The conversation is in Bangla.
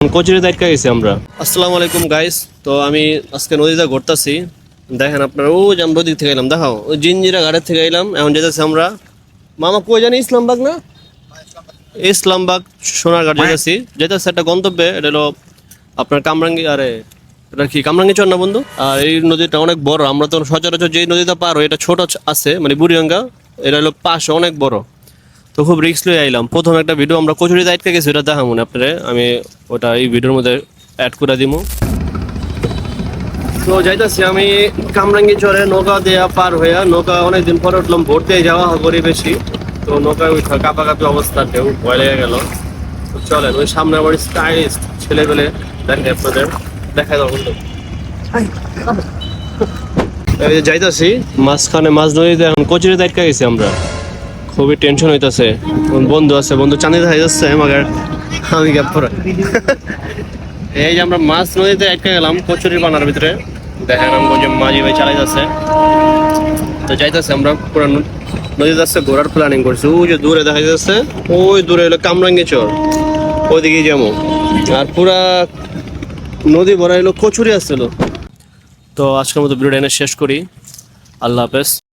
কচুরি দায়িত্ব গেছি আমরা। আসসালামু আলাইকুম গাইস তো আমি আজকে নদীতে ঘুরতেছি। দেখেন আপনারা, ও যে আমরা থেকে এলাম দেখাও। ওই জিঞ্জিরা ঘাটের থেকে এলাম এখন যেতেছি আমরা। মামা, কই জানি ইসলামবাগ না? ইসলামবাগ, সোনারঘাট যেতেছি। যেতেছি একটা গন্তব্যে, এটা হলো আপনার কামরাঙ্গি, আরে, এটা কি, কামরাঙ্গি চর না বন্ধু? আর এই নদীটা অনেক বড়, আমরা তো সচরাচর যে নদীটা পার এটা ছোট আছে মানে বুড়িগঙ্গা, এটা হলো পাশে, অনেক বড়। তো খুব রিস্ক লয়ে আইলাম। প্রথম একটা ভিডিও আমরা কচুরি দায়িত্ব গেছি ওটা দেখা মনে আপনারা। আমি ওটা এই ভিডিওর মধ্যে অ্যাড করে দিব তো যাইতাছি আমি কামরাঙ্গি চরে নৌকা দেয়া পার হইয়া নৌকা অনেকদিন পরে উঠলাম ভোট দিয়ে যাওয়া করি বেশি তো নৌকায় উঠা কাপাকাপি অবস্থা ঢেউ ভয় লেগে গেল। চলেন ওই সামনে আবার স্টাইলিস্ট ছেলেগুলো দেখে আপনাদের দেখা দাও বন্ধু। এই যে যাইতাছি মাঝখানে মাছ নদীতে এখন কচুরি দায়িত্ব গেছি আমরা। খুবই টেনশন হইতাছে। বন্ধু আছে? বন্ধু চাঁদি দেখা যাচ্ছে আমাকে। আমি গ্যাপ পরে। এই যে আমরা মাছ নদীতে আটকে গেলাম কচুরি বানার ভিতরে। দেখেন যে মাঝি ভাই চালাই যাচ্ছে। তো যাইতেছে আমরা পুরো ন- নদীতে যাচ্ছে, ঘোরার প্ল্যানিং করছি। ওই যে দূরে দেখা যাচ্ছে, ওই দূরে হলো কামরাঙ্গি চর। ওইদিকে যাব। আর পুরা নদী ভরা হলো কচুরি আসছিল। তো আজকের মতো ভিডিওটা এনে শেষ করি। আল্লাহ হাফেজ।